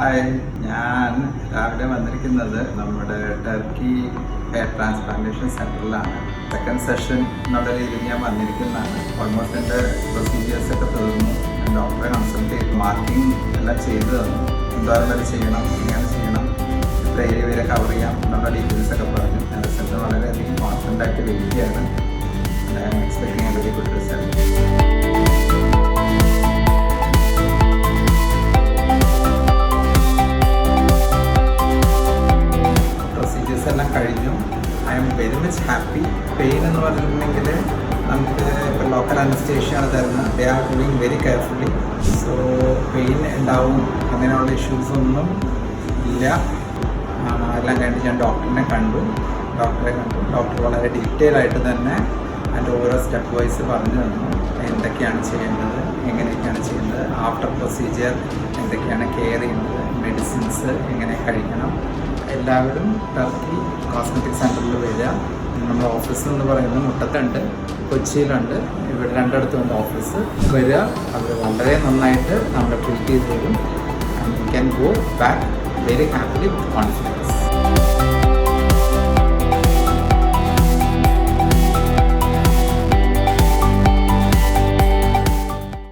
Hi ഞാൻ രാവിലെ വന്നിരിക്കുന്നത് നമ്മുടെ ടർക്കി ഹെയർ ട്രാൻസ്പ്ലാന്റേഷൻ സെന്ററിലാണ് സെക്കൻഡ് സെഷൻ എന്നുള്ള രീതിയിൽ ഞാൻ വന്നിരിക്കുന്നതാണ്. ഓൾമോസ്റ്റ് എന്റെ പ്രൊസീജിയേഴ്സ് ഒക്കെ തീർന്നു. ഡോക്ടറെ കൺസൾട്ട് ചെയ്ത്. മാർക്കിംഗ് എല്ലാം ചെയ്തു തന്നു. എന്തോരം ചെയ്യണം. എങ്ങനെ ചെയ്യണം. എത്ര ഏരിയ വരെ കവർ ചെയ്യാം എന്നുള്ള ഡീറ്റെയിൽസ് ഒക്കെ പറഞ്ഞു. റിസൾട്ട് വളരെയധികം കോൺഫിഡന്റ് ആയിട്ട് വരികയാണ്. I'm expecting good result എല്ലാം കഴിഞ്ഞു. I'm very much happy pain എന്ന് പറഞ്ഞിട്ടുണ്ടെങ്കിൽ നമുക്ക് ഇപ്പോൾ ലോക്കൽ അനസ്റ്റേഷ്യാണ് തരുന്നത്. They are doing very carefully so pain ഉണ്ടാവും അങ്ങനെയുള്ള ഇഷ്യൂസ് ഒന്നും ഇല്ല. എല്ലാം കഴിഞ്ഞ് ഞാൻ ഡോക്ടറിനെ കണ്ടു. ഡോക്ടറെ കണ്ടു. ഡോക്ടർ വളരെ ഡീറ്റെയിൽ ആയിട്ട് തന്നെ അതിന്റെ ഓരോ സ്റ്റെപ്പ് വൈസ് പറഞ്ഞു തന്നു. എന്തൊക്കെയാണ് ചെയ്യേണ്ടത് എങ്ങനെയൊക്കെയാണ് ചെയ്യേണ്ടത് ആഫ്റ്റർ പ്രൊസീജിയർ എന്തൊക്കെയാണ് കെയർ ചെയ്യുന്നത് മെഡിസിൻസ് എങ്ങനെ കഴിക്കണം എല്ലാവരും ടർക്കി കോസ്മെറ്റിക് സെന്ററിൽ വരിക. നമ്മുടെ ഓഫീസ് എന്ന് പറയുന്നത് മുട്ടത്തുണ്ട് കൊച്ചിയിലുണ്ട്. ഇവിടെ രണ്ടിടത്തുണ്ട് ഓഫീസ് വരിക. അവർ വളരെ നന്നായിട്ട് നമ്മളെ ട്രീറ്റ് ചെയ്ത് തരും. Can go back very happily confidence